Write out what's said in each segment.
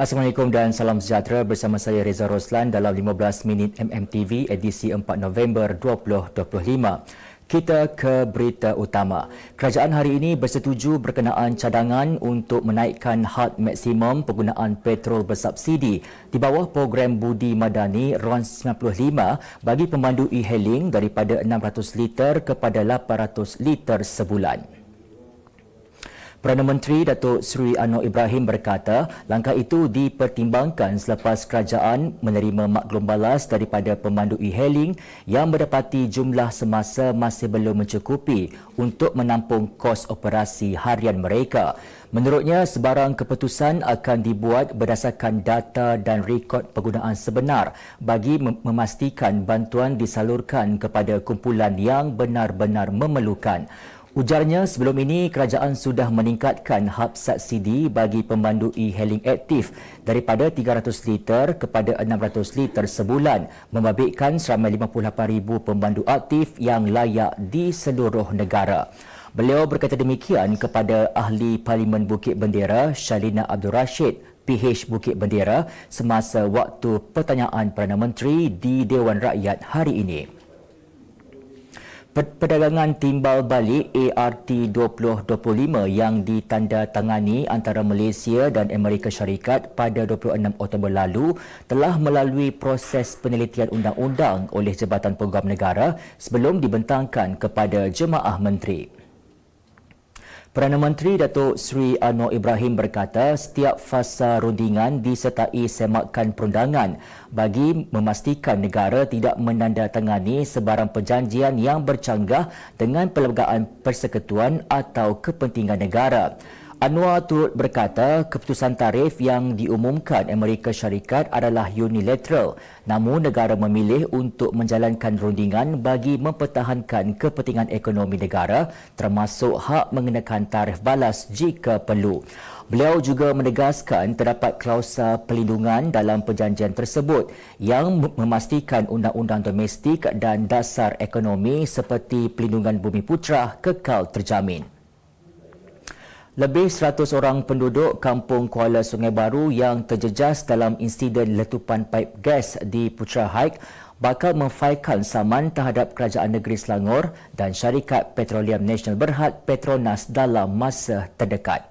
Assalamualaikum dan salam sejahtera bersama saya Reza Roslan dalam 15 minit MMTV edisi 4 November 2025. Kita ke berita utama. Kerajaan hari ini bersetuju berkenaan cadangan untuk menaikkan had maksimum penggunaan petrol bersubsidi di bawah program Budi Madani RON 95 bagi pemandu e-hailing daripada 600 liter kepada 800 liter sebulan. Perdana Menteri Datuk Seri Anwar Ibrahim berkata langkah itu dipertimbangkan selepas kerajaan menerima maklum balas daripada pemandu e-hailing yang mendapati jumlah semasa masih belum mencukupi untuk menampung kos operasi harian mereka. Menurutnya, sebarang keputusan akan dibuat berdasarkan data dan rekod penggunaan sebenar bagi memastikan bantuan disalurkan kepada kumpulan yang benar-benar memerlukan. Ujarnya sebelum ini kerajaan sudah meningkatkan hab subsidi bagi pemandu e-hailing aktif daripada 300 liter kepada 600 liter sebulan membabitkan seramai 58,000 pemandu aktif yang layak di seluruh negara. Beliau berkata demikian kepada ahli Parlimen Bukit Bendera Shalina Abdul Rashid PH Bukit Bendera semasa waktu pertanyaan Perdana Menteri di Dewan Rakyat hari ini. Perdagangan timbal balik ART 2025 yang ditandatangani antara Malaysia dan Amerika Syarikat pada 26 Oktober lalu telah melalui proses penelitian undang-undang oleh Jabatan Peguam Negara sebelum dibentangkan kepada Jemaah Menteri. Perdana Menteri Datuk Seri Anwar Ibrahim berkata setiap fasa rundingan disertai semakan perundangan bagi memastikan negara tidak menandatangani sebarang perjanjian yang bercanggah dengan perlembagaan persekutuan atau kepentingan negara. Anwar turut berkata keputusan tarif yang diumumkan Amerika Syarikat adalah unilateral namun negara memilih untuk menjalankan rundingan bagi mempertahankan kepentingan ekonomi negara termasuk hak mengenakan tarif balas jika perlu. Beliau juga menegaskan terdapat klausa pelindungan dalam perjanjian tersebut yang memastikan undang-undang domestik dan dasar ekonomi seperti pelindungan bumi putra kekal terjamin. Lebih 100 orang penduduk kampung Kuala Sungai Baru yang terjejas dalam insiden letupan paip gas di Putra Haik bakal memfailkan saman terhadap Kerajaan Negeri Selangor dan Syarikat Petroleum Nasional Berhad Petronas dalam masa terdekat.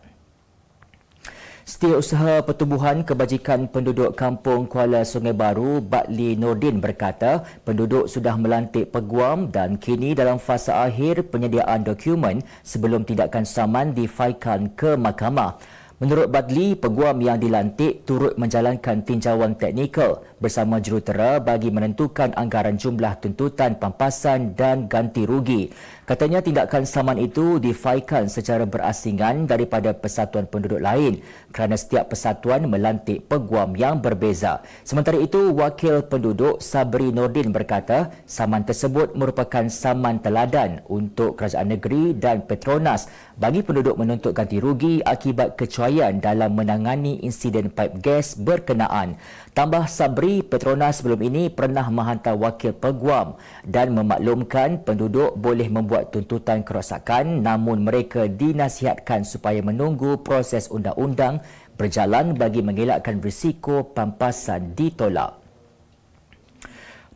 Setiausaha Pertubuhan Kebajikan Penduduk Kampung Kuala Sungai Baru, Batli Nordin berkata penduduk sudah melantik peguam dan kini dalam fasa akhir penyediaan dokumen sebelum tindakan saman difaikan ke mahkamah. Menurut Badli, peguam yang dilantik turut menjalankan tinjauan teknikal bersama jurutera bagi menentukan anggaran jumlah tuntutan pampasan dan ganti rugi. Katanya tindakan saman itu difaikan secara berasingan daripada persatuan penduduk lain kerana setiap persatuan melantik peguam yang berbeza. Sementara itu, Wakil Penduduk Sabri Nordin berkata saman tersebut merupakan saman teladan untuk kerajaan negeri dan Petronas bagi penduduk menuntut ganti rugi akibat kecuaian dalam menangani insiden pipe gas berkenaan. Tambah Sabri, Petronas sebelum ini pernah menghantar wakil peguam dan memaklumkan penduduk boleh membuat tuntutan kerosakan namun mereka dinasihatkan supaya menunggu proses undang-undang berjalan bagi mengelakkan risiko pampasan ditolak.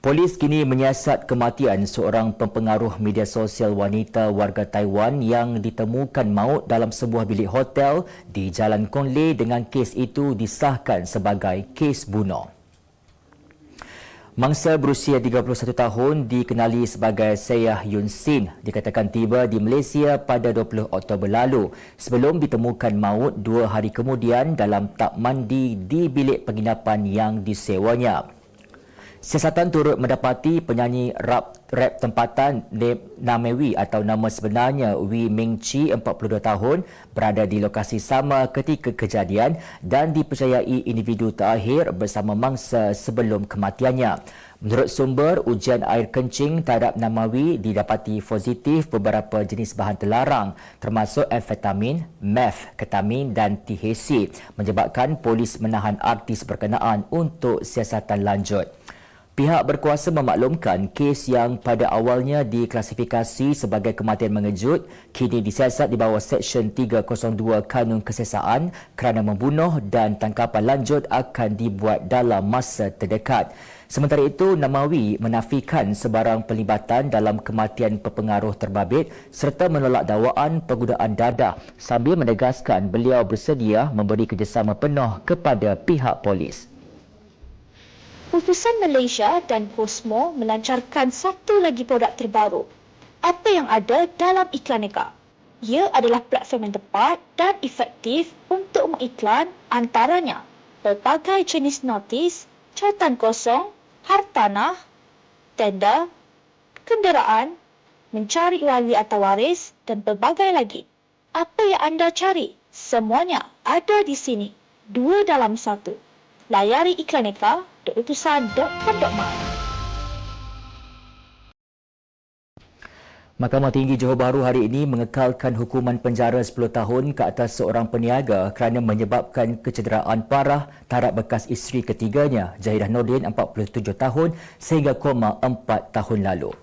Polis kini menyiasat kematian seorang pempengaruh media sosial wanita warga Taiwan yang ditemukan maut dalam sebuah bilik hotel di Jalan Konle dengan kes itu disahkan sebagai kes bunuh. Mangsa berusia 31 tahun dikenali sebagai Seyah Yun Sin dikatakan tiba di Malaysia pada 20 Oktober lalu sebelum ditemukan maut dua hari kemudian dalam tak mandi di bilik penginapan yang disewanya. Siasatan turut mendapati penyanyi rap, rap tempatan Namewi atau nama sebenarnya Wee Ming Chi 42 tahun berada di lokasi sama ketika kejadian dan dipercayai individu terakhir bersama mangsa sebelum kematiannya. Menurut sumber, ujian air kencing terhadap Namawi didapati positif beberapa jenis bahan terlarang termasuk amfetamin, meth, ketamin dan THC menyebabkan polis menahan artis berkenaan untuk siasatan lanjut. Pihak berkuasa memaklumkan kes yang pada awalnya diklasifikasi sebagai kematian mengejut kini disiasat di bawah Seksyen 302 Kanun Kesesaan kerana membunuh dan tangkapan lanjut akan dibuat dalam masa terdekat. Sementara itu, Namawi menafikan sebarang pelibatan dalam kematian pepengaruh terbabit serta menolak dakwaan penggunaan dadah sambil menegaskan beliau bersedia memberi kerjasama penuh kepada pihak polis. Putusan Malaysia dan Cosmo melancarkan satu lagi produk terbaru. Apa yang ada dalam iklan Eka? Ia adalah platform yang tepat dan efektif untuk mengiklan antaranya pelbagai jenis notis, catatan kosong, hartanah, tenda, kenderaan, mencari wali atau waris dan pelbagai lagi. Apa yang anda cari? Semuanya ada di sini. Dua dalam satu. Layari iklan Eka www.utusan.com.my Mahkamah Tinggi Johor Bahru hari ini mengekalkan hukuman penjara 10 tahun ke atas seorang peniaga kerana menyebabkan kecederaan parah terhadap bekas isteri ketiganya, Jahidah Nordin, 47 tahun sehingga koma 4 tahun lalu.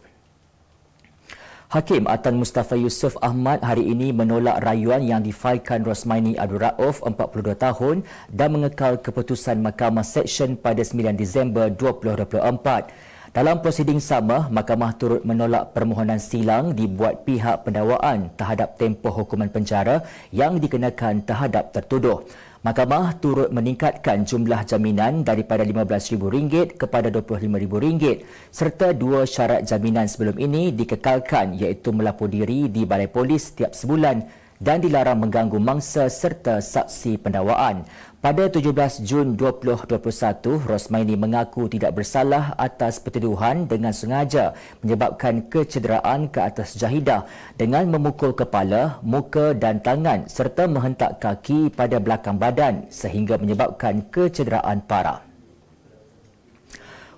Hakim Atan Mustafa Yusof Ahmad hari ini menolak rayuan yang difailkan Rosmaini Abdul Rauf 42 tahun dan mengekal keputusan Mahkamah Seksyen pada 9 Disember 2024. Dalam prosiding sama, mahkamah turut menolak permohonan silang dibuat pihak pendakwaan terhadap tempoh hukuman penjara yang dikenakan terhadap tertuduh. Mahkamah turut meningkatkan jumlah jaminan daripada RM15,000 kepada RM25,000 serta dua syarat jaminan sebelum ini dikekalkan iaitu melapor diri di balai polis setiap sebulan dan dilarang mengganggu mangsa serta saksi pendakwaan. Pada 17 Jun 2021, Rosmaini mengaku tidak bersalah atas pertuduhan dengan sengaja menyebabkan kecederaan ke atas Jahidah dengan memukul kepala, muka dan tangan serta menghentak kaki pada belakang badan sehingga menyebabkan kecederaan parah.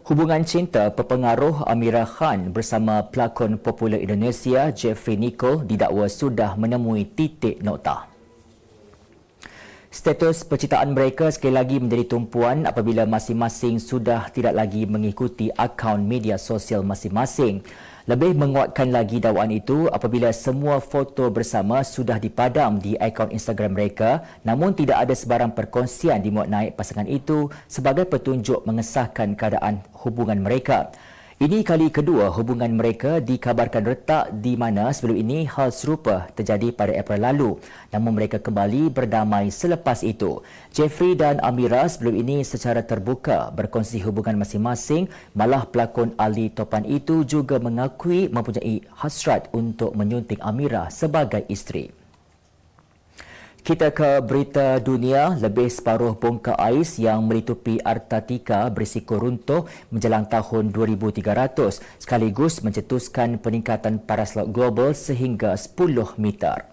Hubungan cinta pepengaruh Amira Khan bersama pelakon popular Indonesia Jeffrey Nicole didakwa sudah menemui titik nokta. Status percintaan mereka sekali lagi menjadi tumpuan apabila masing-masing sudah tidak lagi mengikuti akaun media sosial masing-masing. Lebih menguatkan lagi dakwaan itu apabila semua foto bersama sudah dipadam di akaun Instagram mereka namun tidak ada sebarang perkongsian dimuat naik pasangan itu sebagai petunjuk mengesahkan keadaan hubungan mereka. Ini kali kedua hubungan mereka dikabarkan retak di mana sebelum ini hal serupa terjadi pada April lalu. Namun mereka kembali berdamai selepas itu. Jeffrey dan Amira sebelum ini secara terbuka berkongsi hubungan masing-masing. Malah pelakon Ali Topan itu juga mengakui mempunyai hasrat untuk menyunting Amira sebagai isteri. Kita ke berita dunia, lebih separuh bongkar ais yang melitupi Artatika berisiko runtuh menjelang tahun 2300 sekaligus mencetuskan peningkatan paras laut global sehingga 10 meter.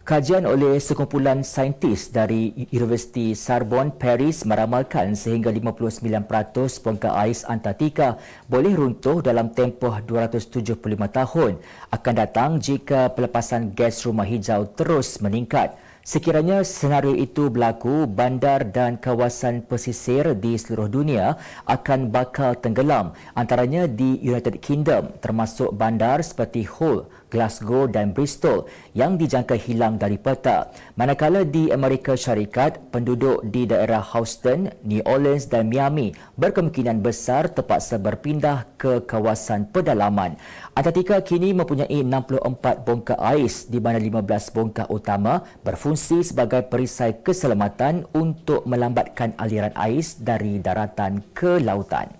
Kajian oleh sekumpulan saintis dari Universiti Sorbonne Paris meramalkan sehingga 59% bongkar ais Antartika boleh runtuh dalam tempoh 275 tahun akan datang jika pelepasan gas rumah hijau terus meningkat. Sekiranya senario itu berlaku, bandar dan kawasan pesisir di seluruh dunia akan bakal tenggelam antaranya di United Kingdom termasuk bandar seperti Hull, Glasgow dan Bristol yang dijangka hilang dari peta. Manakala di Amerika Syarikat, penduduk di daerah Houston, New Orleans dan Miami berkemungkinan besar terpaksa berpindah ke kawasan pedalaman. Antartika kini mempunyai 64 bongkar ais di mana 15 bongkar utama berfungsi sebagai perisai keselamatan untuk melambatkan aliran ais dari daratan ke lautan.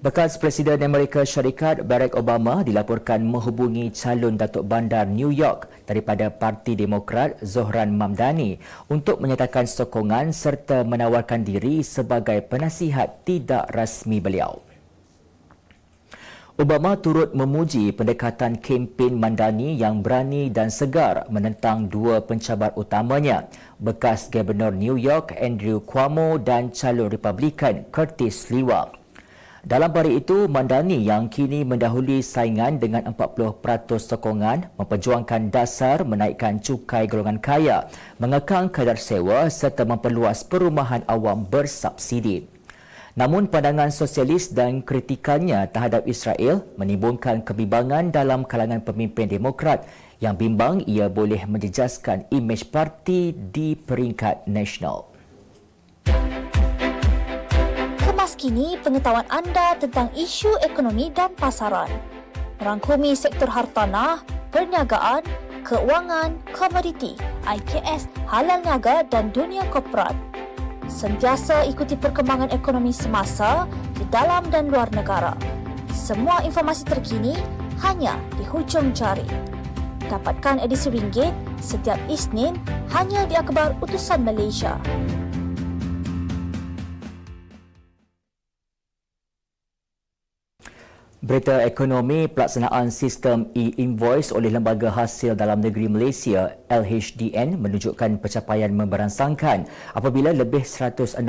Bekas Presiden Amerika Syarikat Barack Obama dilaporkan menghubungi calon Datuk Bandar New York daripada Parti Demokrat Zohran Mamdani untuk menyatakan sokongan serta menawarkan diri sebagai penasihat tidak rasmi beliau. Obama turut memuji pendekatan kempen Mandani yang berani dan segar menentang dua pencabar utamanya, bekas Gubernur New York Andrew Cuomo dan calon Republikan Curtis Liwa. Dalam hari itu, Mandani yang kini mendahului saingan dengan 40% sokongan memperjuangkan dasar menaikkan cukai golongan kaya, mengekang kadar sewa serta memperluas perumahan awam bersubsidi. Namun pandangan sosialis dan kritikannya terhadap Israel menimbulkan kebimbangan dalam kalangan pemimpin Demokrat yang bimbang ia boleh menjejaskan imej parti di peringkat nasional. Kemas kini pengetahuan anda tentang isu ekonomi dan pasaran. Merangkumi sektor hartanah, perniagaan, keuangan, komoditi, IKS, halal niaga dan dunia korporat. Sentiasa ikuti perkembangan ekonomi semasa di dalam dan luar negara. Semua informasi terkini hanya di hujung jari. Dapatkan edisi ringgit setiap Isnin hanya di akhbar Utusan Malaysia. Berita ekonomi pelaksanaan sistem e-invoice oleh Lembaga Hasil Dalam Negeri Malaysia LHDN menunjukkan pencapaian memberansangkan apabila lebih 106,000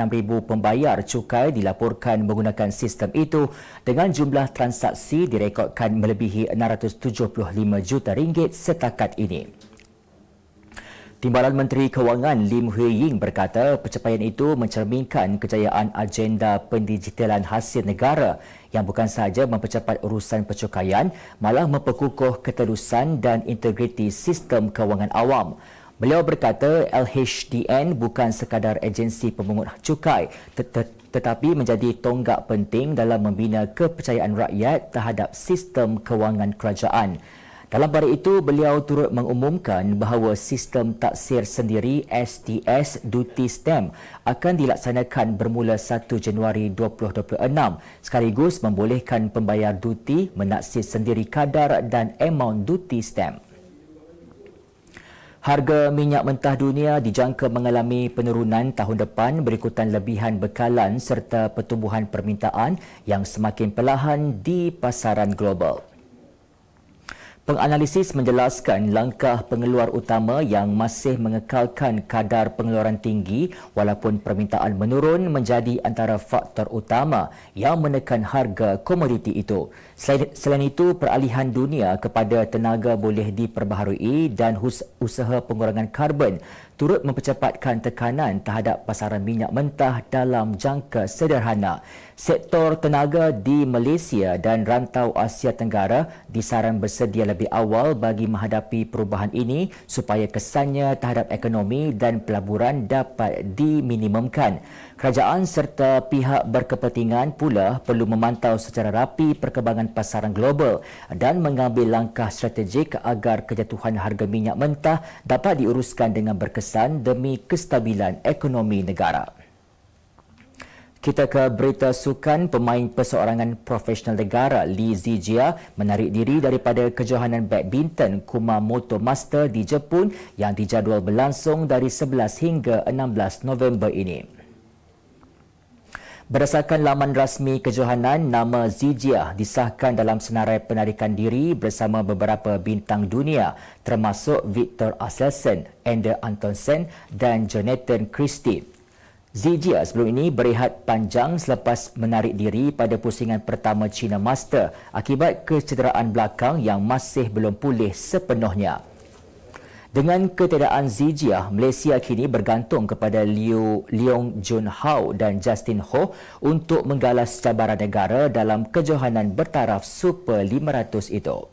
pembayar cukai dilaporkan menggunakan sistem itu dengan jumlah transaksi direkodkan melebihi 675 juta ringgit setakat ini. Timbalan Menteri Kewangan Lim Hui Ying berkata pencapaian itu mencerminkan kejayaan agenda pendigitalan hasil negara yang bukan sahaja mempercepat urusan percukaian malah memperkukuh keterusan dan integriti sistem kewangan awam. Beliau berkata LHDN bukan sekadar agensi pemungut cukai tet- tetapi menjadi tonggak penting dalam membina kepercayaan rakyat terhadap sistem kewangan kerajaan. Dalam pada itu, beliau turut mengumumkan bahawa sistem taksir sendiri STS Duty Stamp akan dilaksanakan bermula 1 Januari 2026 sekaligus membolehkan pembayar duty menaksir sendiri kadar dan amount duty stamp. Harga minyak mentah dunia dijangka mengalami penurunan tahun depan berikutan lebihan bekalan serta pertumbuhan permintaan yang semakin perlahan di pasaran global. Penganalisis menjelaskan langkah pengeluar utama yang masih mengekalkan kadar pengeluaran tinggi walaupun permintaan menurun menjadi antara faktor utama yang menekan harga komoditi itu. Selain, itu, peralihan dunia kepada tenaga boleh diperbaharui dan usaha pengurangan karbon turut mempercepatkan tekanan terhadap pasaran minyak mentah dalam jangka sederhana. Sektor tenaga di Malaysia dan rantau Asia Tenggara disaran bersedia lebih awal bagi menghadapi perubahan ini supaya kesannya terhadap ekonomi dan pelaburan dapat diminimumkan. Kerajaan serta pihak berkepentingan pula perlu memantau secara rapi perkembangan pasaran global dan mengambil langkah strategik agar kejatuhan harga minyak mentah dapat diuruskan dengan berkesan demi kestabilan ekonomi negara. Kita ke berita sukan pemain perseorangan profesional negara Lee Zijia menarik diri daripada kejohanan badminton Kumamoto Master di Jepun yang dijadual berlangsung dari 11 hingga 16 November ini. Berdasarkan laman rasmi kejohanan, nama Zijia disahkan dalam senarai penarikan diri bersama beberapa bintang dunia termasuk Victor Axelsen, Ender Antonsen dan Jonathan Christie. Zijia sebelum ini berehat panjang selepas menarik diri pada pusingan pertama China Master akibat kecederaan belakang yang masih belum pulih sepenuhnya. Dengan ketiadaan Zijia, Malaysia kini bergantung kepada Liu Leong Jun Hao dan Justin Ho untuk menggalas cabaran negara dalam kejohanan bertaraf Super 500 itu.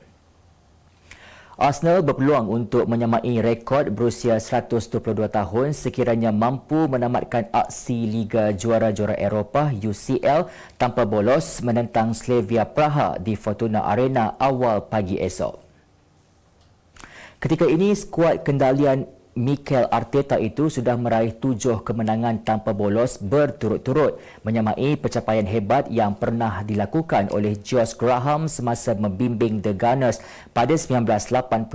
Arsenal berpeluang untuk menyamai rekod berusia 122 tahun sekiranya mampu menamatkan aksi Liga Juara-Juara Eropah UCL tanpa bolos menentang Slavia Praha di Fortuna Arena awal pagi esok. Ketika ini, skuad kendalian Mikel Arteta itu sudah meraih tujuh kemenangan tanpa bolos berturut-turut menyamai pencapaian hebat yang pernah dilakukan oleh Josh Graham semasa membimbing The Gunners pada 1987.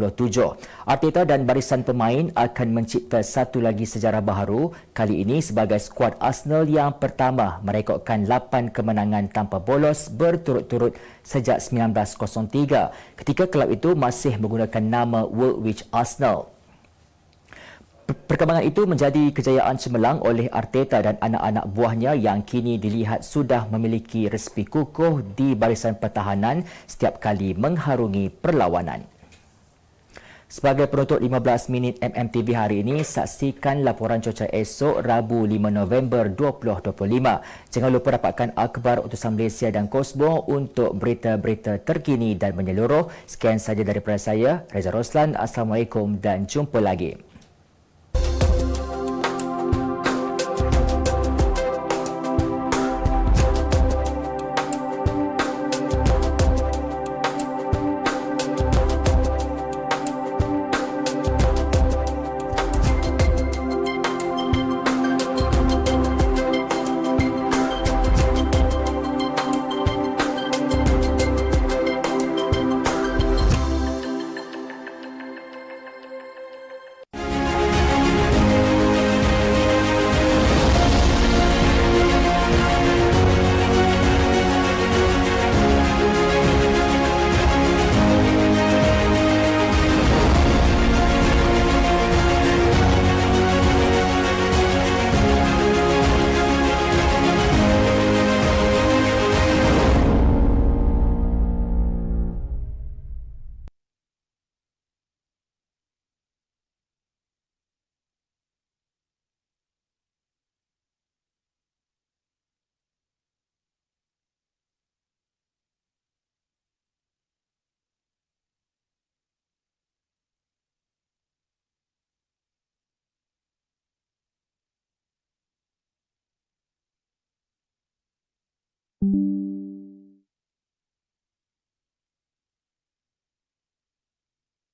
Arteta dan barisan pemain akan mencipta satu lagi sejarah baharu kali ini sebagai skuad Arsenal yang pertama merekodkan 8 kemenangan tanpa bolos berturut-turut sejak 1903 ketika kelab itu masih menggunakan nama Woolwich Arsenal. Perkembangan itu menjadi kejayaan cemerlang oleh Arteta dan anak-anak buahnya yang kini dilihat sudah memiliki respi kukuh di barisan pertahanan setiap kali mengharungi perlawanan. Sebagai penutup 15 minit MMTV hari ini, saksikan laporan cuaca esok Rabu 5 November 2025. Jangan lupa dapatkan akhbar utusan Malaysia dan Kosmo untuk berita-berita terkini dan menyeluruh. Sekian saja daripada saya, Reza Roslan. Assalamualaikum dan jumpa lagi.